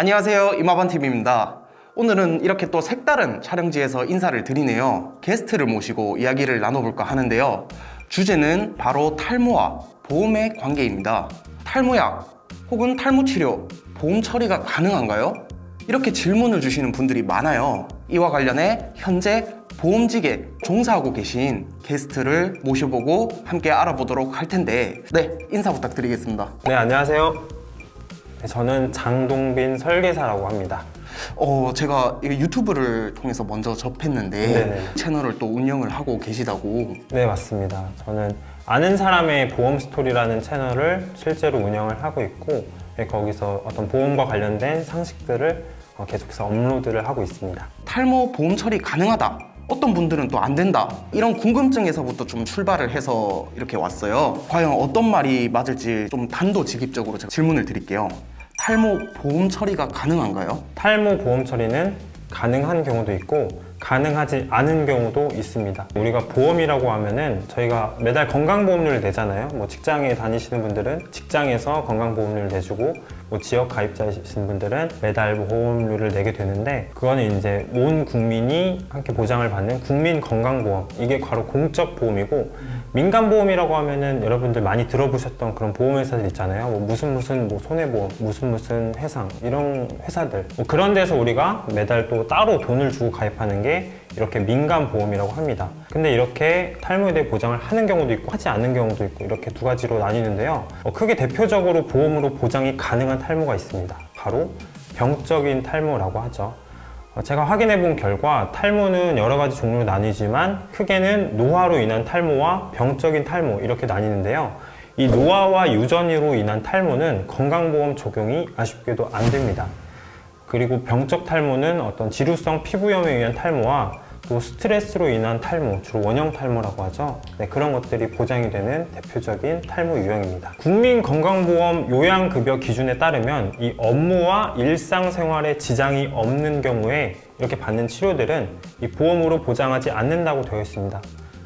안녕하세요. 이마반TV입니다. 오늘은 이렇게 또 색다른 촬영지에서 인사를 드리네요. 게스트를 모시고 이야기를 나눠볼까 하는데요. 주제는 바로 탈모와 보험의 관계입니다. 탈모약 혹은 탈모 치료 보험 처리가 가능한가요? 이렇게 질문을 주시는 분들이 많아요. 이와 관련해 현재 보험직에 종사하고 계신 게스트를 모셔보고 함께 알아보도록 할 텐데 네 인사 부탁드리겠습니다. 네, 안녕하세요. 네, 저는 장동빈 설계사라고 합니다. 어, 제가 이 유튜브를 통해서 먼저 접했는데 네네. 채널을 또 운영을 하고 계시다고. 네, 맞습니다. 저는 아는 사람의 보험 스토리라는 채널을 실제로 운영을 하고 있고 네, 거기서 어떤 보험과 관련된 상식들을 어, 계속해서 업로드를 하고 있습니다. 탈모 보험 처리 가능하다. 어떤 분들은 또 안 된다. 이런 궁금증에서부터 좀 출발을 해서 이렇게 왔어요. 과연 어떤 말이 맞을지 좀 단도직입적으로 제가 질문을 드릴게요. 탈모 보험 처리가 가능한가요? 탈모 보험 처리는 가능한 경우도 있고 가능하지 않은 경우도 있습니다. 우리가 보험이라고 하면은 저희가 매달 건강보험료를 내잖아요. 뭐 직장에 다니시는 분들은 직장에서 건강보험료를 내주고 뭐 지역 가입자이신 분들은 매달 보험료를 내게 되는데 그거는 이제 온 국민이 함께 보장을 받는 국민 건강보험 이게 바로 공적 보험이고 민간 보험이라고 하면은 여러분들 많이 들어보셨던 그런 보험회사들 있잖아요. 뭐 무슨 무슨 뭐 손해보험, 무슨 무슨 해상 이런 회사들 뭐 그런 데서 우리가 매달 또 따로 돈을 주고 가입하는 게 이렇게 민간 보험이라고 합니다. 근데 이렇게 탈모에 대해 보장을 하는 경우도 있고 하지 않는 경우도 있고 이렇게 두 가지로 나뉘는데요. 어, 크게 대표적으로 보험으로 보장이 가능한 탈모가 있습니다. 바로 병적인 탈모라고 하죠. 어, 제가 확인해 본 결과 탈모는 여러 가지 종류로 나뉘지만 크게는 노화로 인한 탈모와 병적인 탈모 이렇게 나뉘는데요. 이 노화와 유전으로 인한 탈모는 건강보험 적용이 아쉽게도 안 됩니다. 그리고 병적 탈모는 어떤 지루성 피부염에 의한 탈모와 또 스트레스로 인한 탈모, 주로 원형 탈모라고 하죠. 네, 그런 것들이 보장이 되는 대표적인 탈모 유형입니다. 국민건강보험 요양급여 기준에 따르면 이 업무와 일상생활에 지장이 없는 경우에 이렇게 받는 치료들은 이 보험으로 보장하지 않는다고 되어 있습니다.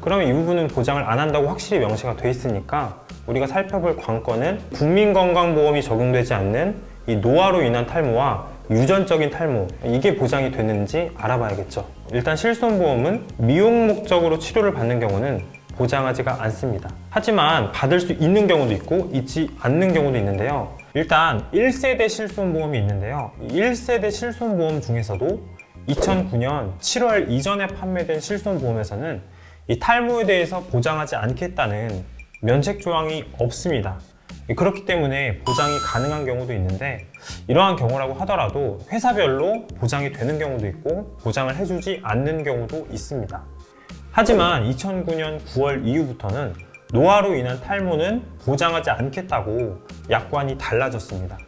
그러면 이 부분은 보장을 안 한다고 확실히 명시가 돼 있으니까 우리가 살펴볼 관건은 국민건강보험이 적용되지 않는 이 노화로 인한 탈모와 유전적인 탈모 이게 보장이 되는지 알아봐야겠죠. 일단 실손보험은 미용 목적으로 치료를 받는 경우는 보장하지가 않습니다. 하지만 받을 수 있는 경우도 있고 있지 않는 경우도 있는데요. 일단 1세대 실손보험이 있는데요. 1세대 실손보험 중에서도 2009년 7월 이전에 판매된 실손보험에서는 이 탈모에 대해서 보장하지 않겠다는 면책 조항이 없습니다. 그렇기 때문에 보장이 가능한 경우도 있는데 이러한 경우라고 하더라도 회사별로 보장이 되는 경우도 있고 보장을 해주지 않는 경우도 있습니다. 하지만 2009년 9월 이후부터는 노화로 인한 탈모는 보장하지 않겠다고 약관이 달라졌습니다.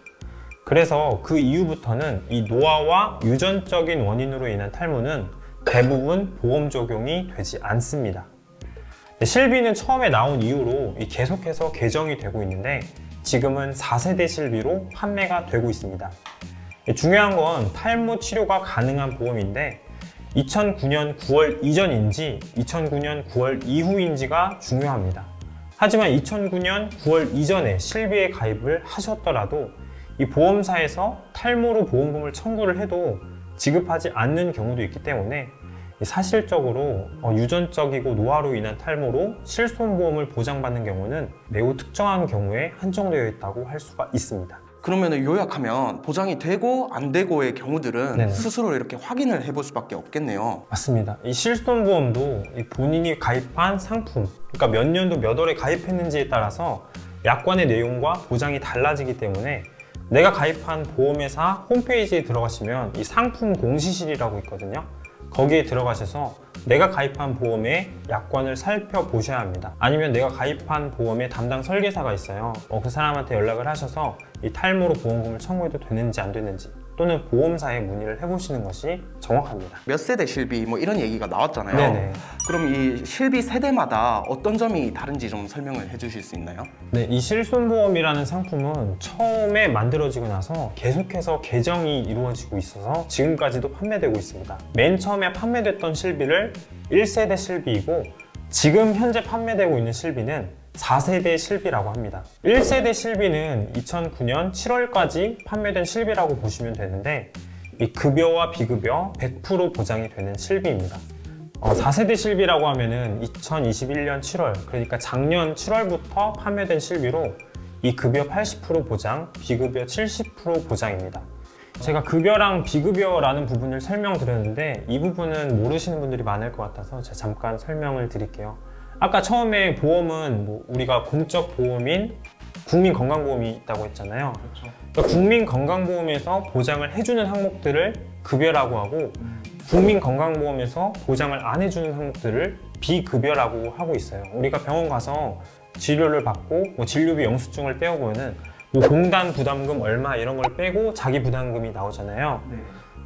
그래서 그 이후부터는 이 노화와 유전적인 원인으로 인한 탈모는 대부분 보험 적용이 되지 않습니다. 네, 실비는 처음에 나온 이후로 이 계속해서 개정이 되고 있는데 지금은 4세대 실비로 판매가 되고 있습니다. 네, 중요한 건 탈모 치료가 가능한 보험인데 2009년 9월 이전인지 2009년 9월 이후인지가 중요합니다. 하지만 2009년 9월 이전에 실비에 가입을 하셨더라도 이 보험사에서 탈모로 보험금을 청구를 해도 지급하지 않는 경우도 있기 때문에 사실적으로 어, 유전적이고 노화로 인한 탈모로 실손보험을 보장받는 경우는 매우 특정한 경우에 한정되어 있다고 할 수가 있습니다. 그러면 요약하면 보장이 되고 안 되고의 경우들은 네네. 스스로 이렇게 확인을 해볼 수밖에 없겠네요. 맞습니다. 이 실손보험도 이 본인이 가입한 상품, 그러니까 몇 년도 몇 월에 가입했는지에 따라서 약관의 내용과 보장이 달라지기 때문에 내가 가입한 보험회사 홈페이지에 들어가시면 이 상품 공시실이라고 있거든요. 거기에 들어가셔서 내가 가입한 보험의 약관을 살펴보셔야 합니다. 아니면 내가 가입한 보험의 담당 설계사가 있어요. 어, 그 사람한테 연락을 하셔서 이 탈모로 보험금을 청구해도 되는지 안 되는지 또는 보험사에 문의를 해보시는 것이 정확합니다. 몇 세대 실비 뭐 이런 얘기가 나왔잖아요. 네네. 그럼 이 실비 세대마다 어떤 점이 다른지 좀 설명을 해주실 수 있나요? 네, 이 실손보험이라는 상품은 처음에 만들어지고 나서 계속해서 개정이 이루어지고 있어서 지금까지도 판매되고 있습니다. 맨 처음에 판매됐던 실비를 1세대 실비이고 지금 현재 판매되고 있는 실비는 4세대 실비라고 합니다. 1세대 실비는 2009년 7월까지 판매된 실비라고 보시면 되는데 이 급여와 비급여 100% 보장이 되는 실비입니다. 어, 4세대 실비라고 하면은 2021년 7월, 그러니까 작년 7월부터 판매된 실비로 이 급여 80% 보장, 비급여 70% 보장입니다. 제가 급여랑 비급여라는 부분을 설명드렸는데 이 부분은 모르시는 분들이 많을 것 같아서 제가 잠깐 설명을 드릴게요. 아까 처음에 보험은 뭐 우리가 공적 보험인 국민건강보험이 있다고 했잖아요. 그러니까 국민건강보험에서 보장을 해주는 항목들을 급여라고 하고 국민건강보험에서 보장을 안 해주는 항목들을 비급여라고 하고 있어요. 우리가 병원 가서 진료를 받고 뭐 진료비 영수증을 떼어보면은 뭐 공단 부담금 얼마 이런 걸 빼고 자기 부담금이 나오잖아요.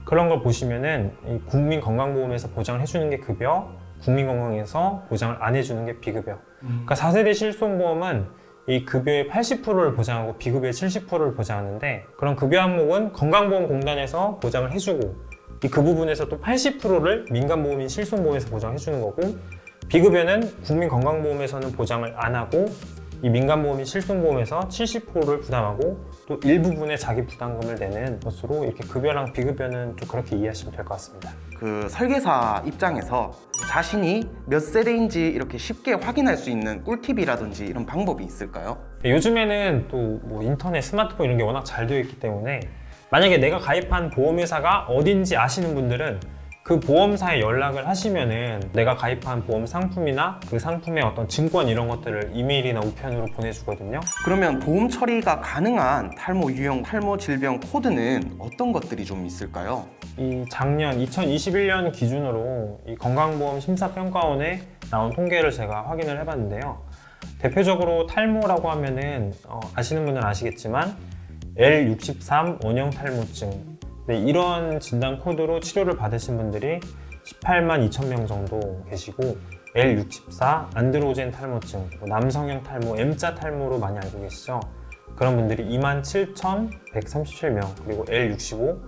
그런 걸 보시면은 이 국민건강보험에서 보장을 해주는 게 급여, 국민건강에서 보장을 안 해주는 게 비급여. 그러니까 4세대 실손보험은 이 급여의 80%를 보장하고 비급여의 70%를 보장하는데 그런 급여 항목은 건강보험공단에서 보장을 해주고 이그 부분에서 또 80%를 민간보험인 실손보험에서 보장해주는 거고 비급여는 국민건강보험에서는 보장을 안 하고 이 민간보험인 실손보험에서 70%를 부담하고 또 일부분의 자기 부담금을 내는 것으로 이렇게 급여랑 비급여는 좀 그렇게 이해하시면 될 것 같습니다. 그 설계사 입장에서 자신이 몇 세대인지 이렇게 쉽게 확인할 수 있는 꿀팁이라든지 이런 방법이 있을까요? 요즘에는 또 뭐 인터넷, 스마트폰 이런 게 워낙 잘 되어 있기 때문에 만약에 내가 가입한 보험회사가 어딘지 아시는 분들은 그 보험사에 연락을 하시면은 내가 가입한 보험 상품이나 그 상품의 어떤 증권 이런 것들을 이메일이나 우편으로 보내주거든요. 그러면 보험 처리가 가능한 탈모 유형 탈모 질병 코드는 어떤 것들이 좀 있을까요? 이 작년 2021년 기준으로 이 건강보험 심사평가원에 나온 통계를 제가 확인을 해봤는데요. 대표적으로 탈모라고 하면은 어, 아시는 분은 아시겠지만 L63 원형 탈모증 네, 이런 진단 코드로 치료를 받으신 분들이 18만 2천 명 정도 계시고 L64 안드로젠 탈모증, 뭐 남성형 탈모, M자 탈모로 많이 알고 계시죠? 그런 분들이 2만 7,137명 그리고 L65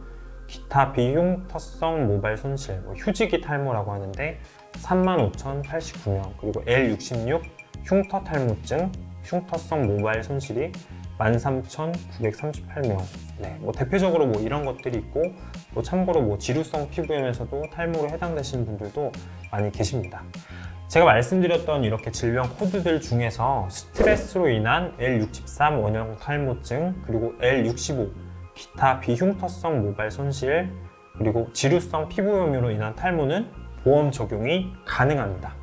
기타 비흉터성 모발 손실, 뭐 휴지기 탈모라고 하는데 35,089명 그리고 L66 흉터 탈모증, 흉터성 모발 손실이 13,938명. 네, 뭐 대표적으로 뭐 이런 것들이 있고, 또 참고로 뭐 지루성 피부염에서도 탈모로 해당되시는 분들도 많이 계십니다. 제가 말씀드렸던 이렇게 질병 코드들 중에서 스트레스로 인한 L63 원형 탈모증, 그리고 L65 기타 비흉터성 모발 손실, 그리고 지루성 피부염으로 인한 탈모는 보험 적용이 가능합니다.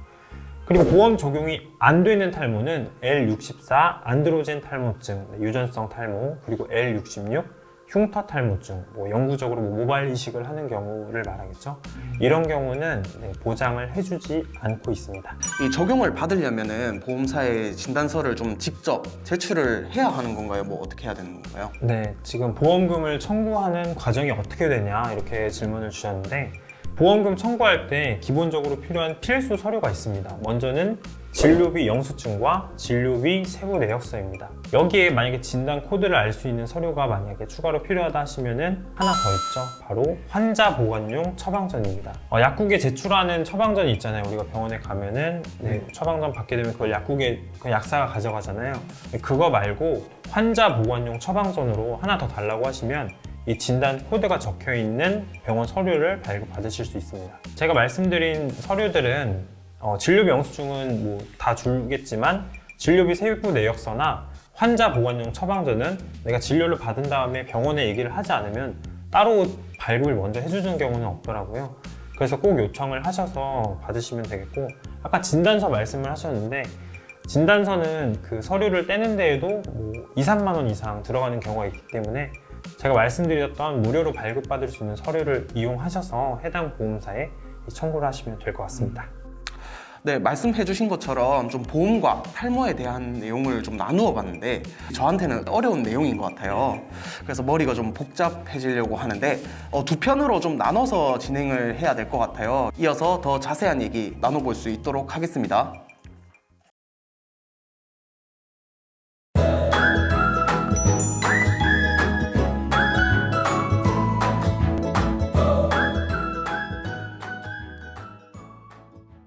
그리고 보험 적용이 안 되는 탈모는 L64 안드로젠 탈모증, 네, 유전성 탈모, 그리고 L66 흉터 탈모증, 뭐 영구적으로 뭐 모발 이식을 하는 경우를 말하겠죠. 이런 경우는 네, 보장을 해주지 않고 있습니다. 이 적용을 받으려면은 보험사에 진단서를 좀 직접 제출을 해야 하는 건가요? 뭐 어떻게 해야 되는 건가요? 네, 지금 보험금을 청구하는 과정이 어떻게 되냐 이렇게 질문을 주셨는데 보험금 청구할 때 기본적으로 필요한 필수 서류가 있습니다. 먼저는 진료비 영수증과 진료비 세부 내역서입니다. 여기에 만약에 진단 코드를 알 수 있는 서류가 만약에 추가로 필요하다 하시면은 하나 더 있죠. 바로 환자 보관용 처방전입니다. 어, 약국에 제출하는 처방전이 있잖아요. 우리가 병원에 가면은 네, 처방전 받게 되면 그걸 약국에 그 약사가 가져가잖아요. 그거 말고 환자 보관용 처방전으로 하나 더 달라고 하시면 이 진단 코드가 적혀 있는 병원 서류를 발급받으실 수 있습니다. 제가 말씀드린 서류들은 어, 진료비 영수증은 뭐 다 주겠지만 진료비 세부 내역서나 환자 보관용 처방전은 내가 진료를 받은 다음에 병원에 얘기를 하지 않으면 따로 발급을 먼저 해주는 경우는 없더라고요. 그래서 꼭 요청을 하셔서 받으시면 되겠고 아까 진단서 말씀을 하셨는데 진단서는 그 서류를 떼는 데에도 뭐 2, 3만 원 이상 들어가는 경우가 있기 때문에 제가 말씀드렸던 무료로 발급받을 수 있는 서류를 이용하셔서 해당 보험사에 청구를 하시면 될 것 같습니다. 네, 말씀해 주신 것처럼 좀 보험과 탈모에 대한 내용을 좀 나누어 봤는데 저한테는 어려운 내용인 것 같아요. 그래서 머리가 좀 복잡해지려고 하는데 어, 두 편으로 좀 나눠서 진행을 해야 될 것 같아요. 이어서 더 자세한 얘기 나눠볼 수 있도록 하겠습니다.